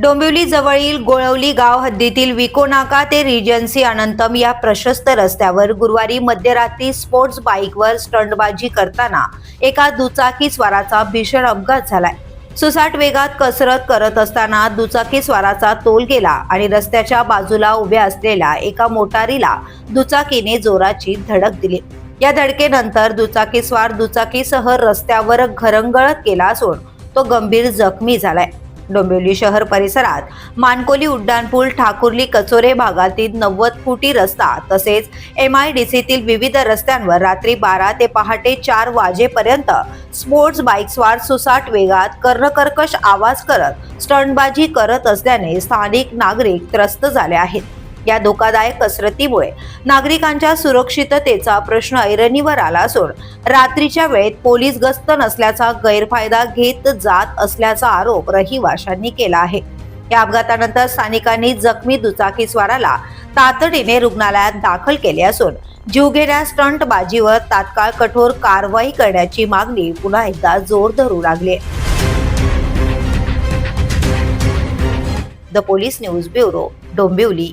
डोंबिवली जवळील गोळवली गाव हद्दीतील विकोनाका ते रिजन्सी अनंतम या प्रशस्त रस्त्यावर गुरुवारी मध्यरात्री स्पोर्ट्स बाईकवर स्टंटबाजी करताना एका दुचाकी स्वाराचा भीषण अपघात झालाय. सुसाट वेगात कसरत करत असताना दुचाकी स्वाराचा तोल गेला आणि रस्त्याच्या बाजूला उभ्या असलेल्या एका मोटारीला दुचाकीने जोराची धडक दिली. या धडकेनंतर दुचाकी स्वार दुचाकीसह रस्त्यावर घरंगळत गेला असून तो गंभीर जखमी झालाय. डोंबिवली शहर परिसरात मानकोली उड्डाणपूल ठाकुर्ली कचोरे भागातील नव्वद फुटी रस्ता तसेच एम आय डी सीतील विविध रस्त्यांवर रात्री बारा ते पहाटे चार वाजेपर्यंत स्पोर्ट्स बाईक्सवार सुसाट वेगात कर्णकर्कश आवाज करत स्टंटबाजी करत असल्याने स्थानिक नागरिक त्रस्त झाले आहेत. या धोकादायक कसरतीमुळे नागरिकांच्या सुरक्षिततेचा प्रश्न ऐरणीवर आला असून रात्रीच्या वेळेत पोलीस गस्त नसल्याचा गैरफायदा घेत जात असल्याचा आरोप रहिवाशांनी केला आहे. या अपघातानंतर स्थानिकांनी जखमी दुचाकीस्वाराला तातडीने रुग्णालयात दाखल केले असून जीवघेण्या स्टंट बाजीवर तात्काळ कठोर कारवाई करण्याची मागणी पुन्हा एकदा जोर धरू लागली the police news bureau Dombivli.